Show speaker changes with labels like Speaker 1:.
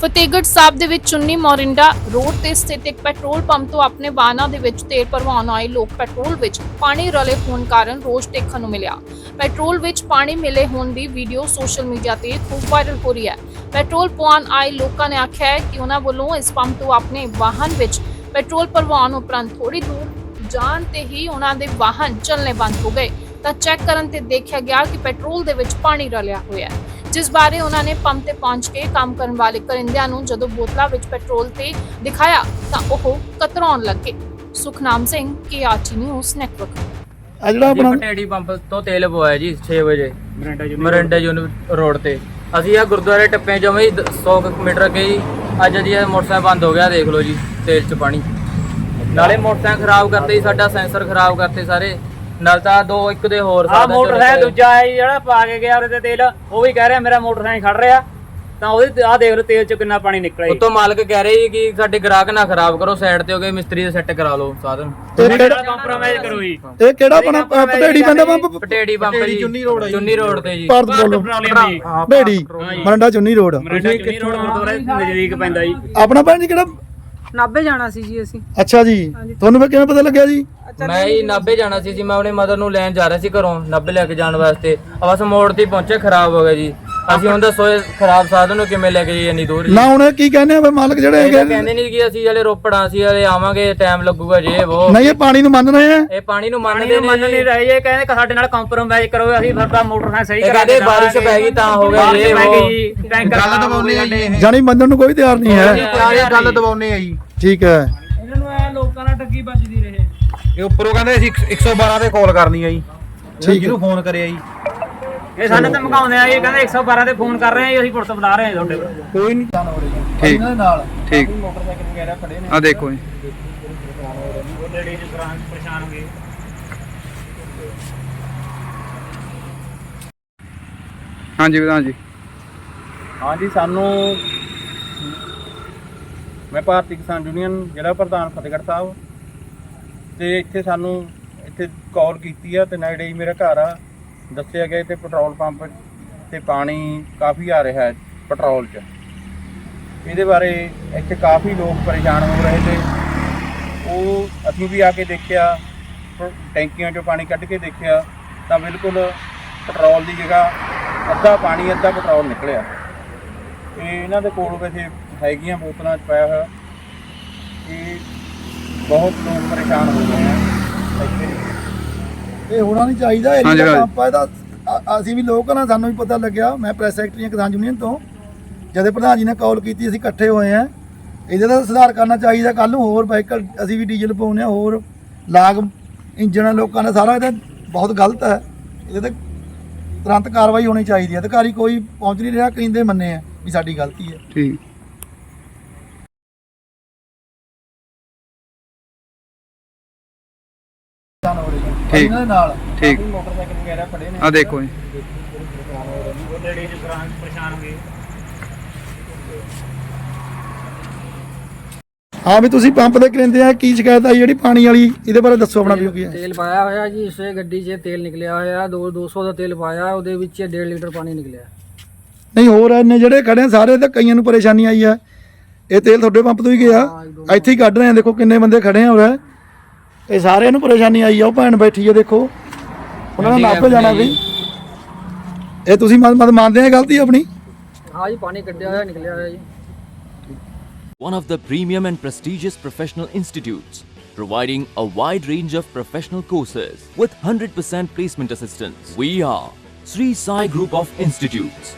Speaker 1: ਫਤਿਹਗੜ੍ਹ ਸਾਹਿਬ ਦੇ ਵਿੱਚ ਚੁੰਨੀ ਮੋਰਿੰਡਾ ਰੋਡ ਤੇ ਸਥਿਤ ਇੱਕ ਪੈਟਰੋਲ ਪੰਪ ਤੋਂ ਆਪਣੇ ਵਾਹਨਾਂ ਦੇ ਵਿੱਚ ਤੇਲ ਭਰਵਾਉਣ ਆਏ ਲੋਕ ਪੈਟਰੋਲ ਵਿੱਚ ਪਾਣੀ ਰਲੇ ਹੋਣ ਕਾਰਨ ਰੋਸ਼ ਦੇਖਣ ਨੂੰ ਮਿਲਿਆ। ਪੈਟਰੋਲ ਵਿੱਚ ਪਾਣੀ ਮਿਲੇ ਹੋਣ ਦੀ ਵੀਡੀਓ ਸੋਸ਼ਲ ਮੀਡੀਆ ਤੇ ਖੂਬ ਵਾਇਰਲ ਹੋ ਰਹੀ ਹੈ। ਪੈਟਰੋਲ ਪਵਾਉਣ ਆਏ ਲੋਕਾਂ ਨੇ ਆਖਿਆ ਹੈ ਕਿ ਉਹਨਾਂ ਵੱਲੋਂ ਇਸ ਪੰਪ ਤੋਂ ਆਪਣੇ ਵਾਹਨ ਵਿੱਚ ਪੈਟਰੋਲ ਭਰਵਾਉਣ ਉਪਰੰਤ ਥੋੜੀ ਦੂਰ ਜਾਣ ਤੇ ਹੀ ਉਹਨਾਂ ਦੇ ਵਾਹਨ ਚੱਲਣੇ ਬੰਦ ਹੋ ਗਏ। ਤਾਂ ਚੈੱਕ ਕਰਨ ਤੇ ਦੇਖਿਆ ਗਿਆ ਕਿ ਪੈਟਰੋਲ ਦੇ ਵਿੱਚ ਪਾਣੀ ਰਲਿਆ ਹੋਇਆ ਹੈ। ਜਿਸ ਬਾਰੇ ਉਹਨਾਂ ਨੇ ਪੰਪ ਤੇ ਪਹੁੰਚ ਕੇ ਕੰਮ ਕਰਨ ਵਾਲੇ ਕਰਿੰਦਿਆਂ ਨੂੰ ਜਦੋਂ ਬੋਤਲਾਂ ਵਿੱਚ ਪੈਟਰੋਲ ਤੇ ਦਿਖਾਇਆ ਤਾਂ ਉਹ ਕਤਰਾਉਣ ਲੱਗੇ। Sukhnam Singh KRT news network
Speaker 2: ਆ ਜਿਹੜਾ ਆਪਣਾ
Speaker 3: ਪਟੇੜੀ ਪੰਪ ਤੋਂ ਤੇਲ ਪਵਾਇਆ ਜੀ 6 ਵਜੇ। ਮਰਿੰਡਾ ਯੂਨੀ ਰੋਡ ਤੇ। ਅਸੀਂ ਆ ਗੁਰਦੁਆਰੇ ਟੱਪੇ ਜਮੇ 100 ਕੁ ਮੀਟਰ ਅੱਗੇ ਜੀ ਅੱਜ ਜੀ ਇਹ ਮੋਟਰਸਾਈਕਲ ਬੰਦ ਹੋ ਗਿਆ ਦੇਖ ਲਓ ਜੀ ਤੇਲ ਚ ਪਾਣੀ। ਨਾਲੇ ਮੋਟਰਸਾਈਕਲ ਖਰਾਬ ਕਰਤੇ ਜੀ ਸਾਡਾ ਸੈਂਸਰ ਖਰਾਬ ਕਰਤੇ ਸਾਰੇ। ਨਾਲ ਤਾਂ ਦੋ ਇੱਕ ਦੇ ਹੋਰ
Speaker 4: ਆ ਮੋਟਰਸਾਈਕਲ
Speaker 3: ਚਲੇ
Speaker 4: ਦੂਜਾ ਹੈ ਜਿਹੜਾ ਪਾ ਕੇ ਗਿਆ ਉਹਦੇ ਤੇ ਤੇਲ ਉਹ ਵੀ ਕਹਿ ਰਿਹਾ ਮੇਰਾ ਮੋਟਰਸਾਈਕਲ ਖੜ ਰਿਹਾ। ਤਾਂ ਉਹਦੇ ਆ ਦੇਖ ਲਓ ਤੇਲ ਚ ਕਿੰਨਾ ਪਾਣੀ ਨਿਕਲਿਆ
Speaker 3: ਉਤੋਂ ਮਾਲਕ ਕਹਿ ਰਹੇ ਜੀ ਕਿ ਸਾਡੇ ਗ੍ਰਾਹਕ ਨਾ ਖਰਾਬ ਕਰੋ ਸਾਈਡ ਤੇ ਹੋ ਗਏ ਮਿਸਤਰੀ ਦੇ ਸੈੱਟ ਕਰਾ ਲਓ ਸਾਧਨ।
Speaker 2: ਇਹ ਕਿਹੜਾ
Speaker 4: ਕੰਪਰੋਮਾਈਜ਼ ਕਰੋ ਜੀ।
Speaker 2: ਇਹ ਕਿਹੜਾ ਅ, ਪਟੇੜੀ ਪੈਂਦਾ ਪੰਪ?
Speaker 3: ਪਟੇੜੀ ਪੰਪ ਜੀ। ਚੁੰਨੀ ਰੋਡ ਚੁੰਨੀ ਰੋਡ ਤੇ ਜੀ।
Speaker 2: ਭਾਰਤ
Speaker 4: ਜੀ
Speaker 2: ਭੇੜੀ। ਮਰੰਡਾ ਚੁੰਨੀ ਰੋਡ।
Speaker 4: ਮਰੇਟਾ ਚੁੰਨੀ ਰੋਡ ਨਜ਼ਦੀਕ ਪੈਂਦਾ ਜੀ।
Speaker 2: ਆਪਣਾ ਭੈਣ ਜੀ ਕਿਹੜਾ
Speaker 5: ਨਾਭੇ ਜਾਣਾ ਸੀ ਜੀ ਅਸੀਂ।
Speaker 2: ਅੱਛਾ ਜੀ। ਤੁਹਾਨੂੰ ਫਿਰ ਕਿਵੇਂ ਪਤਾ ਲੱਗਿਆ ਜੀ?
Speaker 3: ਮੈਂ ਹੀ ਨਾਭੇ ਜਾਣਾ ਸੀ ਜੀ ਮੈਂ ਆਪਣੀ ਮਦਰ ਨੂੰ ਲੈਣ ਜਾ ਰਿਹਾ ਸੀ ਘਰੋਂ ਨਾਭੇ ਲੈ ਕੇ ਜਾਣ ਵਾਸਤੇ। ਆ ਬਸ ਮੋੜ ਤੇ ਪਹੁੰਚੇ ਖਰਾਬ ਹੋ ਗਿਆ ਜੀ। ਅਸੀਂ ਹੁਣ ਦੱਸੋ ਇਹ ਖਰਾਬ ਸਾਧਨ ਨੂੰ ਕਿਵੇਂ ਲੈ ਕੇ ਜਾਈਏ ਇੰਨੀ ਦੂਰ? ਜੀ
Speaker 2: ਨਾ ਹੁਣ ਇਹ ਕੀ ਕਹਿੰਦੇ ਆ ਵੀ ਮਾਲਕ ਜਿਹੜੇ
Speaker 3: ਇਹ ਤਾਂ
Speaker 2: ਹੈਗੇ
Speaker 3: ਕਹਿੰਦੇ ਨਹੀਂ ਕਿ ਅਸੀਂ ਹਲੇ ਰੋਪੜਾਂ ਅਸੀਂ ਹਲੇ ਆਵਾਂਗੇ ਟਾਈਮ ਲੱਗੂਗਾ ਜੇ ਉਹ।
Speaker 2: ਨਹੀਂ ਇਹ ਪਾਣੀ ਨੂੰ ਮੰਨ ਰਹੇ ਆ।
Speaker 3: ਇਹ ਪਾਣੀ ਨੂੰ ਮੰਨਦੇ
Speaker 4: ਮੰਨ
Speaker 3: ਨੇ
Speaker 4: ਨਹੀਂ ਰਹੇ ਜੀ ਕਹਿੰਦੇ ਕਿ ਸਾਡੇ ਨਾਲ ਕੰਪਰੋਮਾਈਜ਼ ਕਰੋ ਅਸੀਂ ਤੁਹਾਡਾ ਮੋਟਰਸਾਈਕਲ ਸਹੀ
Speaker 3: ਇਹ
Speaker 4: ਕਰਾ
Speaker 3: ਕਹਿੰਦੇ ਬਾਰਿਸ਼। ਪੈ ਗਈ ਤਾਂ ਹੋ ਗਿਆ
Speaker 4: ਬਾਰਿਸ਼
Speaker 3: ਇਹ
Speaker 4: ਪੈ
Speaker 3: ਉਹ।
Speaker 4: ਗਈ ਜੀ ਟੈਂਕਰ
Speaker 6: ਗੱਲ ਦਬਾਉਣੇ ਆ ਜੀ ਇਹ।
Speaker 2: ਜਾਨੀ ਮੰਨਣ ਨੂੰ ਕੋਈ ਤਿਆਰ ਨਹੀਂ ਹੈ।
Speaker 6: ਸਾਰੇ ਗੱਲ ਦਬਾਉਣੇ ਆ ਜੀ।
Speaker 2: ਠੀਕ ਹੈ।
Speaker 4: ਇਹਨਾਂ ਨੂੰ ਐ ਲੋਕਾਂ ਨਾਲ ਠੱਗੀ ਵੱਜਦੀ ਰਹੇ।
Speaker 6: ਇਹ ਉੱਪਰੋਂ ਕਹਿੰਦੇ ਅਸੀਂ 112 ਤੇ ਕਾਲ ਕਰਨੀ ਆ ਜੀ।
Speaker 2: ਠੀਕ
Speaker 6: ਜਿਹਨੂੰ ਫੋਨ ਕਰਿਆ ਜੀ।
Speaker 4: ਇਹ ਸਾਨੂੰ ਤਾਂ ਮਕਾਉਂਦੇ ਆ ਜੀ ਕਹਿੰਦੇ 112 ਤੇ ਫੋਨ ਕਰ ਰਹੇ ਆ ਜੀ ਅਸੀਂ ਪੁਲਿਸ ਬੁਲਾ ਰਹੇ ਹਾਂ ਤੁਹਾਡੇ ਕੋਲ।
Speaker 6: ਕੋਈ ਨਹੀਂ
Speaker 2: ਠੀਕ ਨਾਲ।
Speaker 6: ਠੀਕ। ਆ ਦੇਖੋ ਜੀ।
Speaker 4: ਲੇਡੀਜ਼ ਪਰੇਸ਼ਾਨ ਹੋ ਗਏ
Speaker 6: ਹਾਂਜੀ ਵਿਧਾਨ ਜੀ।
Speaker 7: ਹਾਂਜੀ ਸਾਨੂੰ ਮੈਂ ਭਾਰਤੀ ਕਿਸਾਨ ਯੂਨੀਅਨ ਜ਼ਿਲ੍ਹਾ ਪ੍ਰਧਾਨ ਫਤਿਹਗੜ੍ਹ ਸਾਹਿਬ। ਤੇ ਇੱਥੇ ਸਾਨੂੰ ਇੱਥੇ ਕਾਲ ਕੀਤੀ ਆ ਤੇ ਨੇੜੇ ਹੀ ਮੇਰਾ ਘਰ ਆ। ਦੱਸਿਆ ਗਿਆ ਤੇ ਪੈਟਰੋਲ ਪੰਪ ਤੇ ਪਾਣੀ ਕਾਫੀ ਆ ਰਿਹਾ ਹੈ ਪੈਟਰੋਲ 'ਚ। ਇਹਦੇ ਬਾਰੇ ਇੱਥੇ ਕਾਫੀ ਲੋਕ ਪਰੇਸ਼ਾਨ ਹੋ ਰਹੇ ਤੇ ਉਹ ਅਸੀਂ ਵੀ ਆ ਕੇ ਦੇਖਿਆ ਟੈਂਕੀਆਂ 'ਚੋਂ ਪਾਣੀ ਕੱਢ ਕੇ ਦੇਖਿਆ ਤਾਂ ਬਿਲਕੁਲ ਪੈਟਰੋਲ ਦੀ ਜਗ੍ਹਾ ਅੱਧਾ ਪਾਣੀ, ਅੱਧਾ ਪੈਟਰੋਲ ਨਿਕਲਿਆ। ਇਹ ਇਹਨਾਂ ਦੇ ਕੋਲ ਵੈਸੇ ਹੈਗੀਆਂ ਬੋਤਲਾਂ 'ਚ ਪਾਇਆ ਹੋਇਆ। ਕਿ ਬਹੁਤ ਲੋਕ ਪਰੇਸ਼ਾਨ ਹੋ ਗਏ ਆ ਇੱਥੇ
Speaker 2: ਇਹ ਹੋਣਾ ਨਹੀਂ ਚਾਹੀਦਾ ਇਹ
Speaker 6: ਹਾਂਜੀ, ਹਾਂਜੀ।
Speaker 2: ਪੰਪ ਆ ਇਹਦਾ ਅ- ਅਸੀਂ ਵੀ ਲੋਕ ਨਾ ਸਾਨੂੰ ਵੀ ਪਤਾ ਲੱਗਿਆ ਮੈਂ ਪ੍ਰੈਸ ਸੈਕਟਰੀ ਹਾਂ ਕਿਸਾਨ ਯੂਨੀਅਨ ਤੋਂ ਜਦੇ ਪ੍ਰਧਾਨ ਜੀ ਨੇ ਕਾਲ ਕੀਤੀ ਅਸੀਂ ਇਕੱਠੇ ਹੋਏ ਆ। ਇਹਦੇ ਦਾ ਸੁਧਾਰ ਕਰਨਾ ਚਾਹੀਦਾ ਕੱਲ ਨੂੰ ਹੋਰ ਵਾਹੀਕਲ ਅਸੀਂ ਵੀ ਡੀਜ਼ਲ ਪਾਉਨੇ ਆ ਹੋਰ ਲਾਗ ਇੰਜਣ ਲੋਕਾਂ ਦਾ ਸਾਰਾ ਇਹਦਾ ਬਹੁਤ ਗਲਤ ਹੈ। ਇਹਦੇ ਤੇ ਤੁਰੰਤ ਕਾਰਵਾਈ ਹੋਣੀ ਚਾਹੀਦੀ ਹੈ ਅਧਿਕਾਰੀ ਕੋਈ ਪਹੁੰਚ ਨਹੀਂ ਰਿਹਾ ਕਹਿੰਦੇ ਮੰਨੇ ਆ ਵੀ ਸਾਡੀ ਗਲਤੀ ਹੈ।
Speaker 6: ਠੀਕ। ਠੀਕ।
Speaker 2: ਇਹਨਾਂ ਦੇ ਨਾਲ।
Speaker 6: ਠੀਕ।
Speaker 7: ਮੋਟਰਸਾਈਕਲ ਵਗੈਰਾ ਖੜੇ ਨੇ।
Speaker 6: ਆ ਦੇਖੋ ਜੀ।
Speaker 4: ਲੇਡੀਜ਼ ਪਰੇਸ਼ਾਨ ਹੋ ਗਏ
Speaker 2: ਹਾਂ ਵੀ ਤੁਸੀਂ ਪੰਪ ਦੇ ਕਰਿੰਦੇ ਆ ਕੀ ਸ਼ਿਕਾਇਤ ਆਈ ਜਿਹੜੀ ਪਾਣੀ ਵਾਲੀ? ਇਹਦੇ ਬਾਰੇ ਦੱਸੋ ਆਪਣਾ ਵੀ ਕੀ ਹੈ।
Speaker 5: ਤੇਲ ਪਾਇਆ ਹੋਇਆ ਜੀ ਇਸੇ ਗੱਡੀ 'ਚ ਤੇਲ ਨਿਕਲਿਆ ਹੋਇਆ 2 200 ਦਾ ਤੇਲ ਪਾਇਆ ਉਹਦੇ ਵਿੱਚ 1.5 ਲੀਟਰ ਪਾਣੀ ਨਿਕਲਿਆ।
Speaker 2: ਨਹੀਂ ਹੋਰ ਇੰਨੇ ਜਿਹੜੇ ਖੜੇ ਆ ਸਾਰੇ ਤਾਂ ਕਈਆਂ ਨੂੰ ਪਰੇਸ਼ਾਨੀ ਆਈ ਆ। ਇਹ ਤੇਲ ਤੁਹਾਡੇ ਪੰਪ ਤੋਂ ਹੀ ਗਿਆ। ਇੱਥੇ ਹੀ ਕੱਢ ਰਹੇ ਆ ਦੇਖੋ ਕਿੰਨੇ ਬੰਦੇ ਖੜੇ ਆ ਉਰੇ। ਇਹ ਸਾਰਿਆਂ ਨੂੰ ਪਰੇਸ਼ਾਨੀ ਆਈ ਆ ਉਹ ਭੈਣ ਬੈਠੀ ਆ ਦੇਖੋ ਉਹਨਾਂ ਨੇ ਨਾਪੇ ਜਾਣਾ ਵੀ ਇਹ ਤੁਸੀਂ ਮਤ ਮਤ ਮੰਨਦੇ ਆ ਇਹ ਗਲਤੀ ਆਪਣੀ
Speaker 5: ਹਾਂ ਜੀ ਪਾਣੀ ਕੱਢਿਆ ਹੋਇਆ ਨਿਕਲਿਆ ਹੋਇਆ ਜੀ
Speaker 8: one of the premium and prestigious professional institutes, providing a wide range of professional courses with 100% placement assistance. We are Sri Sai Group of Institutes,